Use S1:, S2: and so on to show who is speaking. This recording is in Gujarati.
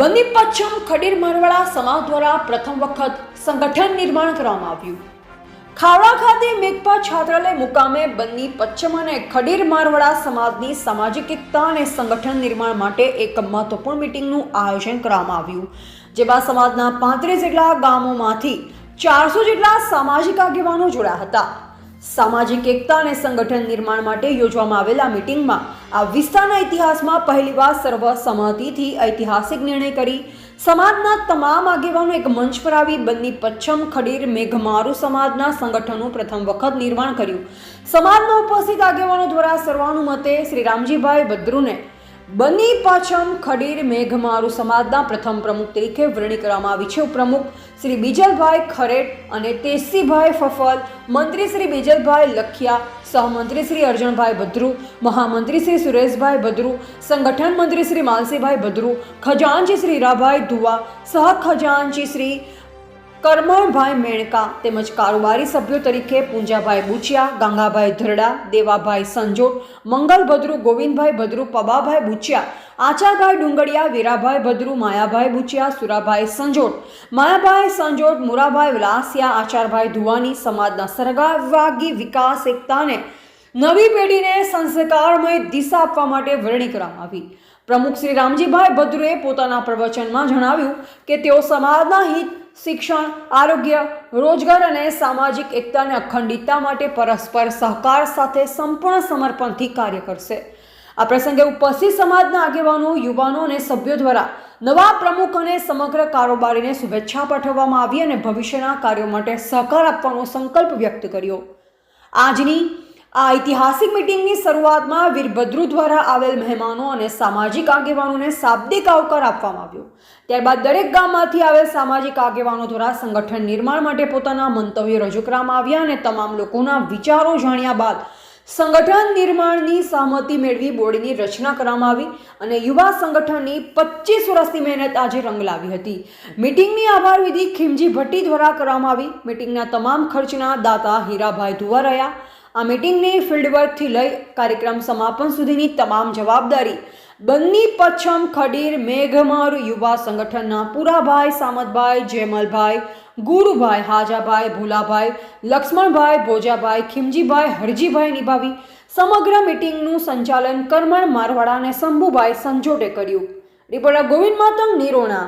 S1: બંદી પચ્છમ ખડીર મારવાડા સમાજ દ્વારા પ્રથમ વખત સંગઠન નિર્માણ કરવામાં આવ્યું. ખાવડા ખાતે મેઘપા છાત્રાલય મુકામે બની પચ્છમ અને ખડીર મારવાડા સમાજની સામાજિક એકતા અને સંગઠન નિર્માણ માટે એક મહત્વપૂર્ણ મિટિંગનું આયોજન કરવામાં આવ્યું, જેમાં સમાજના પાંત્રીસ જેટલા ગામોમાંથી ચારસો જેટલા સામાજિક આગેવાનો જોડાયા હતા. સામાજિક એકતા અને સંગઠન નિર્માણ માટે યોજવામાં આવેલા મિટિંગમાં આ વિસ્તારના ઇતિહાસમાં પહેલીવાર સર્વસંમતિથી ઐતિહાસિક નિર્ણય કરી, સમાજના તમામ આગેવાનો એક મંચ પર આવી બંને પચ્છમ ખડીર મેઘમારુ સમાજના સંગઠનનું પ્રથમ વખત નિર્માણ કર્યું. સમાજના ઉપસ્થિત આગેવાનો દ્વારા સર્વાનુમતે શ્રી રામજીભાઈ ભદ્રુને બની પાછમ ખડીર મેઘમારુ સમાજના પ્રથમ પ્રમુખ તરીકે વરણી કરવામાં આવી છે. ઉપપ્રમુખ શ્રી બીજલભાઈ ખરેટ અને તેસીભાઈ ફફલ, મંત્રી શ્રી બીજલભાઈ લખિયા, સહમંત્રી શ્રી અર્જણભાઈ ભદ્રુ, મહામંત્રી શ્રી સુરેશભાઈ ભદ્રુ, સંગઠન મંત્રી શ્રી માલસીભાઈ ભદ્રુ, ખજાનચી શ્રી રાભાઈ ધુવા, સહ ખજાનચી શ્રી કરમણભાઈ મેણકા તેમજ કારોબારી સભ્યો તરીકે પૂંજાભાઈ બુચિયા, ગંગાભાઈ ધરડા, દેવાભાઈ સંજોટ મંગલભદ્રુ ગોવિંદભાઈ ભદ્રુ પબાભાઈ બુચિયા, આચારભાઈ ડુંગડિયા વીરાભાઈ ભદ્રુ, માયાભાઈ બુચિયા, સુરાભાઈ સંજોટ માયાભાઈ સંજોટ મુરાભાઈ વિલાસિયા, આચારભાઈ ધુવાની, સમાજના સરગાવાગી વિકાસ, એકતાને નવી પેઢીને સંસ્કારમય દિશા આપવા માટે વરણી કરવામાં આવી. પ્રમુખ શ્રી રામજીભાઈ ભદ્રુએ પોતાના પ્રવચનમાં જણાવ્યું કે તેઓ સમાજના હિત શિક્ષણ, આરોગ્ય, રોજગાર અને સામાજિક એકતા અને અખંડિતતા માટે પરસ્પર સહકાર સાથે સંપૂર્ણ સમર્પણથી કાર્ય કરશે. આ પ્રસંગે ઉપસ્થિત સમાજના આગેવાનો, યુવાનો અને સભ્યો દ્વારા નવા પ્રમુખ અને સમગ્ર કારોબારીને શુભેચ્છા પાઠવવામાં આવી અને ભવિષ્યના કાર્યો માટે સહકાર આપવાનો સંકલ્પ વ્યક્ત કર્યો. આજની આ ઐતિહાસિક મિટિંગની શરૂઆતમાં વીરભદ્રુ દ્વારા આવેલ મહેમાનો અને સામાજિક આગેવાનોને શાબ્દિક આવકાર આપવામાં આવ્યો. ત્યારબાદ દરેક ગામમાંથી આવેલ સામાજિક આગેવાનો દ્વારા સંગઠન નિર્માણ માટે પોતાના મંતવ્યો રજૂ કરવામાં આવ્યા અને તમામ લોકોના વિચારો જાણ્યા બાદ સંગઠન નિર્માણની સહમતિ મેળવી બોર્ડની રચના કરવામાં આવી અને યુવા સંગઠનની પચીસ વર્ષની મહેનત આજે રંગ લાવી હતી. મિટિંગની આભાર વિધિ ખીમજી ભટ્ટી દ્વારા કરવામાં આવી. મિટિંગના તમામ ખર્ચના દાતા હીરાભાઈ ધુવા રહ્યા. આ મિટિંગની ફિલ્ડવર્કથી લઈ કાર્યક્રમ સમાપન સુધીની તમામ જવાબદારી બંની પચ્છમ ખડીર મેઘમાર યુવા સંગઠનના પુરાભાઈ સામતભાઈ, જેમલભાઈ, ગુરુભાઈ હાજાભાઈ, ભૂલાભાઈ, લક્ષ્મણભાઈ, ભોજાભાઈ, ખીમજીભાઈ, હરજીભાઈ નિભાવી સમગ્ર મિટિંગનું સંચાલન કરમણ મારવાડા અને શંભુભાઈ સંજોટે કર્યું. રિપોર્ટર ગોવિંદ માતંગ, નિરોણા.